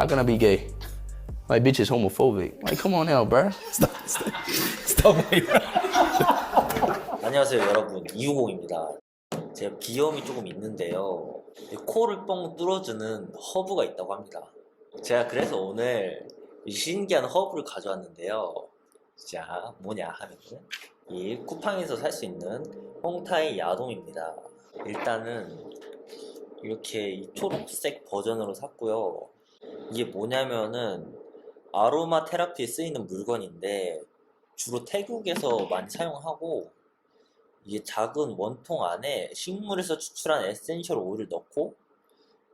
How can I be gay? My bitch is homophobic. Like, come on now, bruh. Stop, stop, stop like. 안녕하세요 여러분 이유공입니다 제가 비염이 조금 있는데요 이 코를 뻥 뚫어주는 허브가 있다고 합니다 제가 그래서 오늘 이 신기한 허브를 가져왔는데요 자 뭐냐 하면은 이 쿠팡에서 살 수 있는 홍타이 야돔입니다 일단은 이렇게 이 초록색 버전으로 샀고요 이게 뭐냐면은 아로마 테라피에 쓰이는 물건인데 주로 태국에서 많이 사용하고 이게 작은 원통 안에 식물에서 추출한 에센셜 오일을 넣고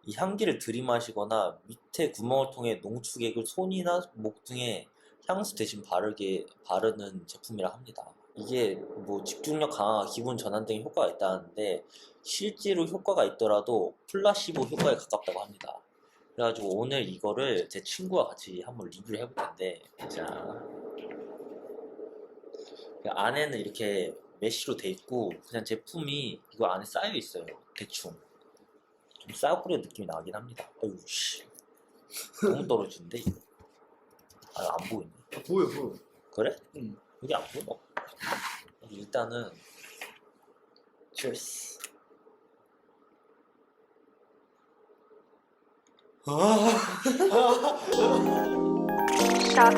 이 향기를 들이마시거나 밑에 구멍을 통해 농축액을 손이나 목 등에 향수 대신 바르게 바르는 제품이라 합니다. 이게 뭐 집중력 강화, 기분 전환 등의 효과가 있다는데 실제로 효과가 있더라도 플라시보 효과에 가깝다고 합니다. 그래가지고 오늘 이거를 제 친구와 같이 한번 리뷰를 해볼 텐데 자그 안에는 이렇게 메쉬로 돼 있고 그냥 제품이 이거 안에 쌓여 있어요 대충. 좀 싸구려 느낌이 나긴 합니다. 어휴 씨. 너무 떨어지는데 이거. 아안 보이네. 보여 보여. 그래? 응. 여기 안 보여? 일단은 cheers Shot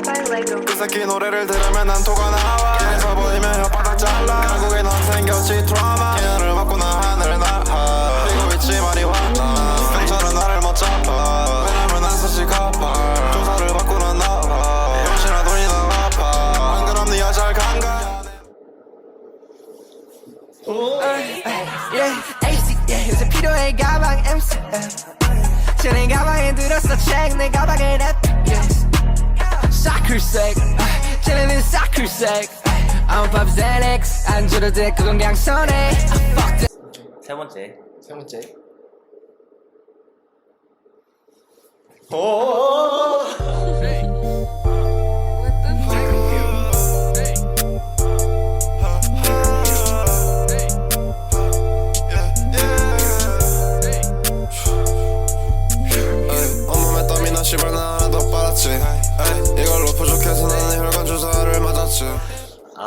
by Lego. 그 새끼 노래를 들으면 난 토가 나와 길에서 보이면 혓바닥 잘라 결국에 넌 생겼지 드라마 걔를 맞고 나 하늘을 날아 그리고 있지 마리화나 경찰은 나를 못 잡아 왜냐면 난 사실 가파 조사를 받고 난 나와 역시나 돈이 아파 안 그럼 니가 잘 간가 yeah, AC, yeah, 요새 필요해 가방 MCM 쟤네 가방에 들었어. 책 내 가방엔 F, yes 사클색, 아, 쟤네는 사클색 I'm pop Xanax. 안 줘도 돼 그건 그냥 선해 I fucked it. 세 번째. 세 번째. 에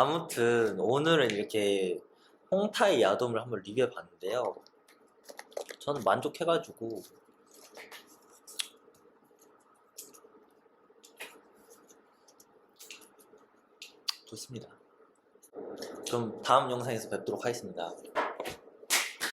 아무튼 오늘은 이렇게 홍타이 야돔을 한번 리뷰해 봤는데요. 저는 만족해가지고 좋습니다. 그럼 다음 영상에서 뵙도록 하겠습니다.